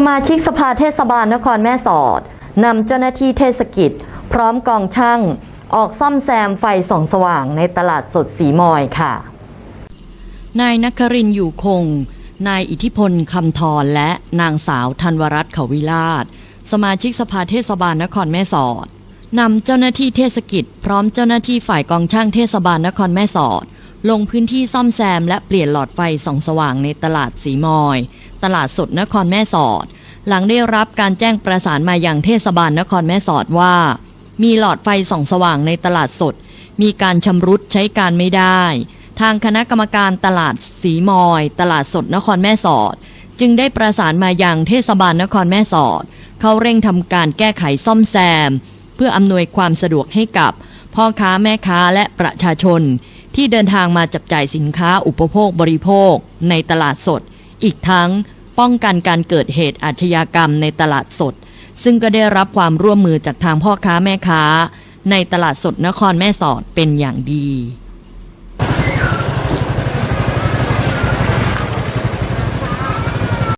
สมาชิกสภาเทศบาลนครแม่สอดนำเจ้าหน้าที่เทศกิจ พร้อมกองช่าง ออกซ่อมแซมไฟส่องสว่างในตลาดสดสีมอยค่ะ นายนครินอยู่คง นายอิทธิพลคำทรและนางสาวธันวรัตน์เขาวิลาศสมาชิกสภาเทศบาลนครแม่สอดนำเจ้าหน้าที่เทศกิจ พร้อมเจ้าหน้าที่ฝ่ายกองช่างเทศบาลนครแม่สอด ลงพื้นที่ซ่อมแซมและเปลี่ยนหลอดไฟส่องสว่างในตลาดสีมอย ตลาดสดนครแม่สอด หลังได้รับการแจ้งประสานมาอย่างเทศบาลนครแม่สอดว่า มีหลอดไฟส่องสว่างในตลาดสด มีการชำรุดใช้การไม่ได้ ทางคณะกรรมการตลาดสีมอย ตลาดสดนครแม่สอด จึงได้ประสานมาอยังเทศบาลนครแม่สอด เขาเร่งทำการแก้ไขซ่อมแซม เพื่ออำนวยความสะดวกให้กับพ่อค้าแม่ค้าและประชาชน ที่เดินทางมาจับจ่ายสินค้าอุปโภคบริโภค ในตลาดสด อีกทั้งป้องกันการเกิดเหตุอาชญากรรมในตลาดสด ซึ่งก็ได้รับความร่วมมือจากทางพ่อค้าแม่ค้า ในตลาดสดนครแม่สอดเป็นอย่างดี